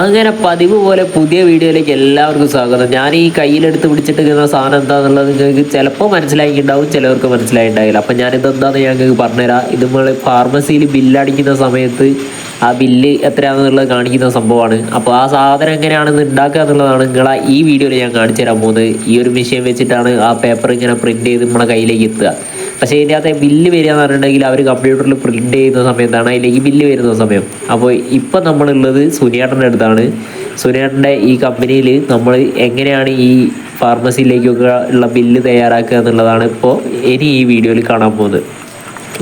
അങ്ങനെ പതിവ് പോലെ പുതിയ വീഡിയോയിലേക്ക് എല്ലാവർക്കും സ്വാഗതം. ഞാൻ ഈ കയ്യിലെടുത്ത് പിടിച്ചിട്ട് കിട്ടുന്ന സാധനം എന്താണെന്നുള്ളത് നിങ്ങൾക്ക് ചിലപ്പോൾ മനസ്സിലാക്കിയിട്ടുണ്ടാവും ചിലവർക്ക് മനസ്സിലായിട്ടുണ്ടാവില്ല അപ്പം ഞാനിത് എന്താണെന്ന് ഞാൻ നിങ്ങൾക്ക് പറഞ്ഞുതരാം. ഇത് നമ്മൾ ഫാർമസിയിൽ ബില്ലടിക്കുന്ന സമയത്ത് ആ ബില്ല് എത്രയാണെന്നുള്ളത് കാണിക്കുന്ന സംഭവമാണ്. അപ്പോൾ ആ സാധനം എങ്ങനെയാണെന്ന് ഉണ്ടാക്കുക എന്നുള്ളതാണ് നിങ്ങളെ ഈ വീഡിയോയിൽ ഞാൻ കാണിച്ചു തരാൻ പോകുന്നത്. ഈ ഒരു മെഷീൻ വെച്ചിട്ടാണ് ആ പേപ്പർ ഇങ്ങനെ പ്രിന്റ് ചെയ്ത് നമ്മുടെ കയ്യിലേക്ക് എത്തുക. പക്ഷേ ഇതിന്റെ അകത്തെ ബില്ല് വരിക എന്ന് പറഞ്ഞിട്ടുണ്ടെങ്കിൽ അവർ കമ്പ്യൂട്ടറിൽ പ്രിന്റ് ചെയ്യുന്ന സമയത്താണ് അതിലേക്ക് ബില്ല് വരുന്ന സമയം. അപ്പോൾ ഇപ്പം നമ്മളുള്ളത് സുനിയേട്ടന്റെ അടുത്താണ്. സുനിയേട്ടന്റെ ഈ കമ്പനിയിൽ നമ്മൾ എങ്ങനെയാണ് ഈ ഫാർമസിയിലേക്കൊക്കെ ഉള്ള ബില്ല് തയ്യാറാക്കുക എന്നുള്ളതാണ് ഇപ്പോൾ ഇനി ഈ വീഡിയോയിൽ കാണാൻ പോകുന്നത്.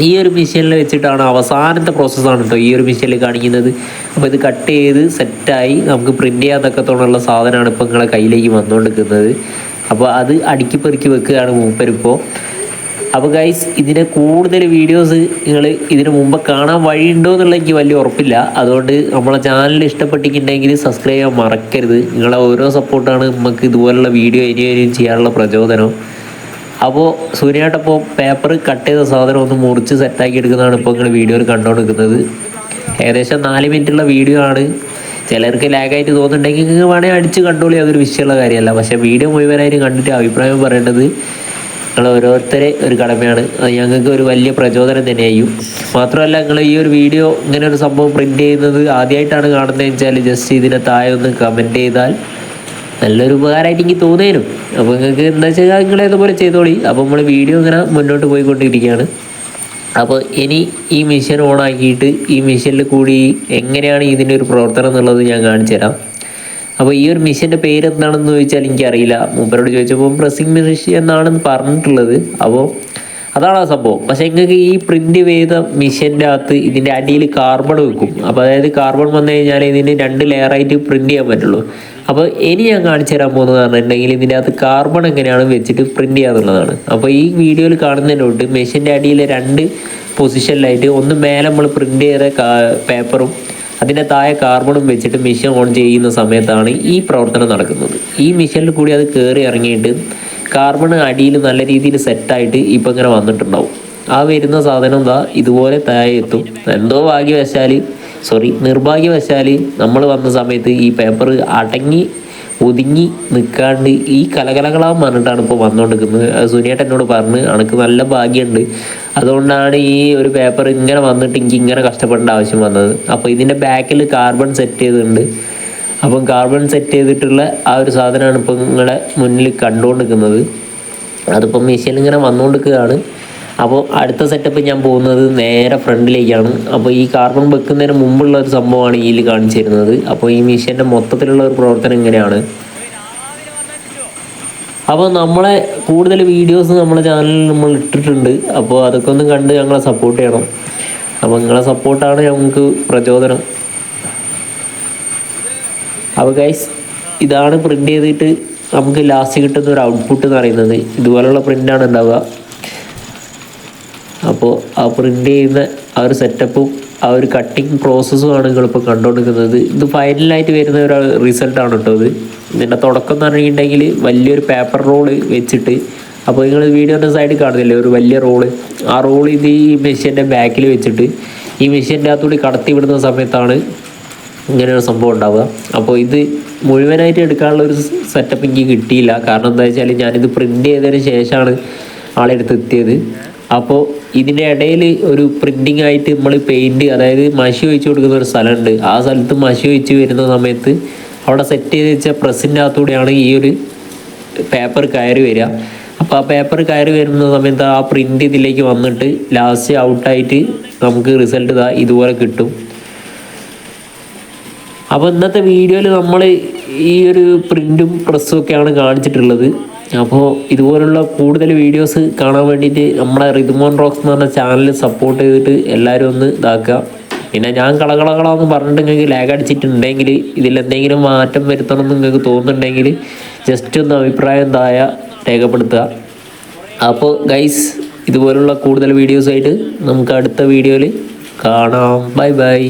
ഈ ഒരു മെഷീനിൽ വെച്ചിട്ടാണ് അവസാനത്തെ പ്രോസസ്സാണ് കേട്ടോ ഈ ഒരു മെഷീനിൽ കാണിക്കുന്നത്. അപ്പോൾ ഇത് കട്ട് ചെയ്ത് സെറ്റായി നമുക്ക് പ്രിന്റ് ചെയ്യാൻ തക്കത്തോടുള്ള സാധനമാണ് ഇപ്പോൾ നിങ്ങളെ കയ്യിലേക്ക് വന്നുകൊണ്ടിരിക്കുന്നത്. അപ്പോൾ അത് അടുക്കി പെറുക്കി വെക്കുകയാണ് മൂപ്പരിപ്പോൾ. അപ്പോൾ ഗൈസ് ഇതിന്റെ കൂടുതൽ വീഡിയോസ് നിങ്ങൾ ഇതിന് മുമ്പ് കാണാൻ വഴിയുണ്ടോ എന്നുള്ള എനിക്ക് വലിയ ഉറപ്പില്ല. അതുകൊണ്ട് നമ്മളെ ചാനൽ ഇഷ്ടപ്പെട്ടിട്ടുണ്ടെങ്കിൽ സബ്സ്ക്രൈബ് ചെയ്യാൻ മറക്കരുത്. നിങ്ങളെ ഓരോ സപ്പോർട്ടാണ് നമുക്ക് ഇതുപോലുള്ള വീഡിയോ ഇനി ഇനിയും ചെയ്യാനുള്ള പ്രചോദനം. അപ്പോൾ സൂര്യനായിട്ടപ്പോൾ പേപ്പർ കട്ട് ചെയ്ത സാധനം ഒന്ന് മുറിച്ച് സെറ്റാക്കി എടുക്കുന്നതാണ് ഇപ്പോൾ നിങ്ങൾ വീഡിയോയിൽ കണ്ടുകൊണ്ടിരിക്കുന്നത് ഏകദേശം നാല് മിനിറ്റുള്ള വീഡിയോ ആണ്. ചിലർക്ക് ലാഗായിട്ട് തോന്നുന്നുണ്ടെങ്കിൽ നിങ്ങൾക്ക് വേണമെങ്കിൽ അടിച്ച് കണ്ടോളി അതൊരു വിഷയമുള്ള കാര്യമല്ല. പക്ഷേ വീഡിയോ മുഴുവനായിട്ട് കണ്ടിട്ട് അഭിപ്രായം പറയേണ്ടത് നിങ്ങൾ ഓരോരുത്തരെ ഒരു കടമയാണ്. അത് ഞങ്ങൾക്ക് ഒരു വലിയ പ്രചോദനം തന്നെയായും മാത്രമല്ല നിങ്ങൾ ഈ ഒരു വീഡിയോ ഇങ്ങനെ ഒരു സംഭവം പ്രിന്റ് ചെയ്യുന്നത് ആദ്യമായിട്ടാണ് കാണുന്നതെന്ന് വെച്ചാൽ ജസ്റ്റ് ഇതിനെ താഴെ ഒന്ന് കമന്റ് ചെയ്താൽ നല്ലൊരു ഉപകാരമായിട്ട് എനിക്ക് തോന്നിയേനും അപ്പോൾ നിങ്ങൾക്ക് എന്താ വെച്ചാൽ നിങ്ങൾ ഇതുപോലെ ചെയ്തോളി. അപ്പോൾ നമ്മൾ വീഡിയോ ഇങ്ങനെ മുന്നോട്ട് പോയിക്കൊണ്ടിരിക്കുകയാണ്. അപ്പോൾ ഇനി ഈ മിഷൻ ഓൺ ആക്കിയിട്ട് ഈ മെഷീനിൽ കൂടി എങ്ങനെയാണ് ഇതിന്റെ ഒരു പ്രവർത്തനം എന്നുള്ളത് ഞാൻ കാണിച്ചു തരാം അപ്പോൾ ഈ ഒരു മെഷീന്റെ പേര് എന്താണെന്ന് ചോദിച്ചാൽ എനിക്കറിയില്ല. മൂപ്പരോട് ചോദിച്ചപ്പോൾ പ്രസ്സിംഗ് മെഷീൻ എന്നാണെന്ന് പറഞ്ഞിട്ടുള്ളത്. അപ്പോൾ അതാണ് ആ സംഭവം. പക്ഷെ നിങ്ങൾക്ക് ഈ പ്രിന്റ് ചെയ്ത മെഷീന്റെ അകത്ത് ഇതിന്റെ അടിയിൽ കാർബൺ വെക്കും. അപ്പോൾ അതായത് കാർബൺ വന്നു കഴിഞ്ഞാൽ ഇതിന് രണ്ട് ലെയറായിട്ട് പ്രിന്റ് ചെയ്യാൻ പറ്റുള്ളൂ. അപ്പോൾ ഇനി ഞാൻ കാണിച്ചു തരാൻ പോകുന്നത് പറഞ്ഞിട്ടുണ്ടെങ്കിൽ ഇതിന്റെ അകത്ത് കാർബൺ എങ്ങനെയാണ് വെച്ചിട്ട് പ്രിന്റ് ചെയ്യാന്നുള്ളതാണ്. അപ്പോൾ ഈ വീഡിയോയിൽ കാണുന്നതിനോട്ട് മെഷീന്റെ അടിയിൽ രണ്ട് പൊസിഷനിലായിട്ട് ഒന്ന് മേലെ നമ്മൾ പ്രിന്റ് ചെയ്ത പേപ്പറും അതിന്റെ താഴെ കാർബണും വെച്ചിട്ട് മിഷൻ ഓൺ ചെയ്യുന്ന സമയത്താണ് ഈ പ്രവർത്തനം നടക്കുന്നത്. ഈ മിഷനിൽ കൂടി അത് കയറി ഇറങ്ങിയിട്ട് കാർബൺ അടിയിൽ നല്ല രീതിയിൽ സെറ്റായിട്ട് ഇപ്പം ഇങ്ങനെ വന്നിട്ടുണ്ടാവും. ആ വരുന്ന സാധനം എന്താ ഇതുപോലെ താഴെ എത്തും. എന്തോ ഭാഗ്യവശാൽ സോറി നിർഭാഗ്യവശാൽ നമ്മൾ വന്ന സമയത്ത് ഈ പേപ്പർ അടങ്ങി ഒതുങ്ങി നിൽക്കാണ്ട് ഈ കലകലകളാൻ പറഞ്ഞിട്ടാണ് ഇപ്പോൾ വന്നുകൊണ്ടിരിക്കുന്നത് സുനിയേട്ട എന്നോട് പറഞ്ഞ് അനക്ക് നല്ല ഭാഗ്യമുണ്ട് അതുകൊണ്ടാണ് ഈ ഒരു പേപ്പർ ഇങ്ങനെ വന്നിട്ട് എനിക്ക് ഇങ്ങനെ കഷ്ടപ്പെടേണ്ട ആവശ്യം വന്നത്. അപ്പോൾ ഇതിന്റെ ബാക്കിൽ കാർബൺ സെറ്റ് ചെയ്തിട്ടുണ്ട്. അപ്പം കാർബൺ സെറ്റ് ചെയ്തിട്ടുള്ള ആ ഒരു സാധനമാണ് ഇപ്പം നിങ്ങളുടെ മുന്നിൽ കണ്ടുകൊണ്ടിരിക്കുന്നത് അതിപ്പം മെഷീൻ ഇങ്ങനെ വന്നുകൊണ്ടിരിക്കുകയാണ് അപ്പോൾ അടുത്ത സെറ്റപ്പ് ഞാൻ പോകുന്നത് നേരെ ഫ്രണ്ടിലേക്കാണ്. അപ്പോൾ ഈ കാർബൺ വെക്കുന്നതിന് മുമ്പുള്ള ഒരു സംഭവമാണ് ഇതിൽ കാണിച്ചു തരുന്നത് അപ്പോൾ ഈ മെഷീന്റെ മൊത്തത്തിലുള്ള ഒരു പ്രവർത്തനം ഇങ്ങനെയാണ്. അപ്പോൾ നമ്മളെ കൂടുതൽ വീഡിയോസ് നമ്മളെ ചാനലിൽ നമ്മൾ ഇട്ടിട്ടുണ്ട്. അപ്പോൾ അതൊക്കെ ഒന്ന് കണ്ട് ഞങ്ങളെ സപ്പോർട്ട് ചെയ്യണം. അപ്പോൾ നിങ്ങളെ സപ്പോർട്ടാണ് ഞങ്ങൾക്ക് പ്രചോദനം. അപ്പോൾ ഗൈസ് ഇതാണ് പ്രിന്റ് ചെയ്തിട്ട് നമുക്ക് ലാസ്റ്റ് കിട്ടുന്ന ഒരു ഔട്ട്പുട്ട് എന്ന് പറയുന്നത്. ഇതുപോലുള്ള പ്രിന്റാണ് ഉണ്ടാവുക. അപ്പോൾ ആ പ്രിന്റ് ചെയ്യുന്ന ആ ഒരു സെറ്റപ്പും ആ ഒരു കട്ടിങ് പ്രോസസ്സുമാണ് നിങ്ങളിപ്പോൾ കണ്ടുകൊണ്ടിരിക്കുന്നത്. ഇത് ഫൈനലായിട്ട് വരുന്ന ഒരു റിസൾട്ടാണ് കേട്ടോ ഇത്. ഇതിന്റെ തുടക്കം എന്ന് പറഞ്ഞിട്ടുണ്ടെങ്കിൽ വലിയൊരു പേപ്പർ റോൾ വെച്ചിട്ട് അപ്പോൾ നിങ്ങൾ വീഡിയോന്റെ സൈഡിൽ കാണുന്നില്ലേ ഒരു വലിയ റോൾ ആ റോൾ ഇത് ഈ മെഷീന്റെ ബാക്കിൽ വെച്ചിട്ട് ഈ മെഷീന്റെ അകത്തുകൂടി കടത്തി വിടുന്ന സമയത്താണ് ഇങ്ങനെ ഒരു സംഭവം ഉണ്ടാവുക. അപ്പോൾ ഇത് മുഴുവനായിട്ട് എടുക്കാനുള്ള ഒരു സെറ്റപ്പ് എനിക്ക് കിട്ടിയില്ല. കാരണം എന്താ വെച്ചാൽ ഞാനിത് പ്രിന്റ് ചെയ്തതിന് ശേഷമാണ് ആളെടുത്ത് എത്തിയത്. അപ്പോൾ ഇതിന്റെ ഇടയിൽ ഒരു പ്രിന്റിങ് ആയിട്ട് നമ്മൾ പെയിന്റ് അതായത് മഷി ഒഴിച്ച് കൊടുക്കുന്ന ഒരു സ്ഥലമുണ്ട്. ആ സ്ഥലത്ത് മഷി ഒഴിച്ച് വരുന്ന സമയത്ത് അവിടെ സെറ്റ് ചെയ്ത് വെച്ച പ്രസ്സിന്റെ അകത്തൂടെയാണ് ഈ ഒരു പേപ്പർ കയറി വരിക. അപ്പോൾ ആ പേപ്പർ കയറി വരുന്ന സമയത്ത് ആ പ്രിന്റ് ഇതിലേക്ക് വന്നിട്ട് ലാസ്റ്റ് ഔട്ടായിട്ട് നമുക്ക് റിസൾട്ട് ഇതാ ഇതുപോലെ കിട്ടും. അപ്പോൾ ഇന്നത്തെ വീഡിയോയിൽ നമ്മൾ ഈ ഒരു പ്രിന്റും പ്രസ്സും ഒക്കെയാണ് കാണിച്ചിട്ടുള്ളത്. അപ്പോൾ ഇതുപോലുള്ള കൂടുതൽ വീഡിയോസ് കാണാൻ വേണ്ടിയിട്ട് നമ്മുടെ റിതുമോൻ റോക്സ് എന്ന് പറഞ്ഞ ചാനൽ സപ്പോർട്ട് ചെയ്തിട്ട് എല്ലാവരും ഒന്ന് ഇതാക്കുക. പിന്നെ ഞാൻ കളകളകളാന്ന് പറഞ്ഞിട്ട് നിങ്ങൾക്ക് ലാഗ് അടിച്ചിട്ടുണ്ടെങ്കിൽ ഇതിൽ എന്തെങ്കിലും മാറ്റം വരുത്തണം എന്ന് നിങ്ങൾക്ക് തോന്നുന്നുണ്ടെങ്കിൽ ജസ്റ്റ് ഒന്ന് അഭിപ്രായം തായ രേഖപ്പെടുത്തുക. അപ്പോൾ ഗൈസ് ഇതുപോലുള്ള കൂടുതൽ വീഡിയോസായിട്ട് നമുക്ക് അടുത്ത വീഡിയോയിൽ കാണാം. Bye bye